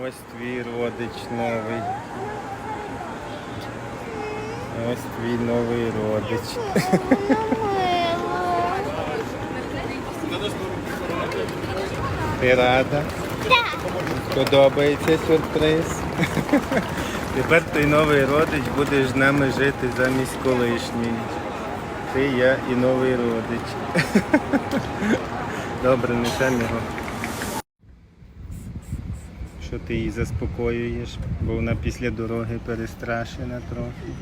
Ось твій родич новий. Ось твій новий родич. Ти рада? Подобається сюрприз? Тепер той новий родич буде з нами жити замість колишньої. Ти, я і новий родич. Добре, несемо його. Що ти її заспокоюєш, бо вона після дороги перестрашена трохи.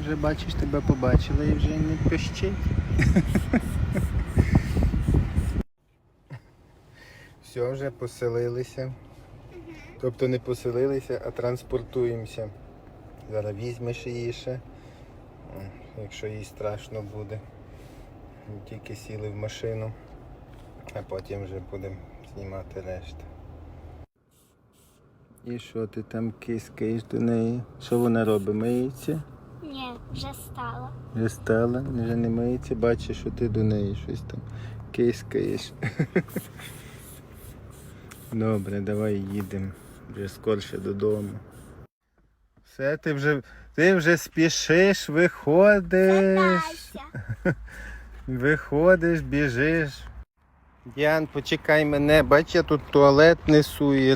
Вже бачиш, тебе побачила і вже не пищить. Все, вже поселилися. Тобто не поселилися, а транспортуємося. Зараз візьмеш її ще, якщо їй страшно буде. Тільки сіли в машину, а потім вже будемо знімати решту. І що ти там кискаєш до неї? Що вона робить? Миється? Ні, вже стало. Вже стала, вже не миється, бачиш, що ти до неї щось там кискаєш. Добре, давай їдемо. Вже скорше додому. Все, ти вже, ти вже спішиш, виходиш. Виходиш, біжиш. Діан, почекай мене, бач, я тут туалет несу і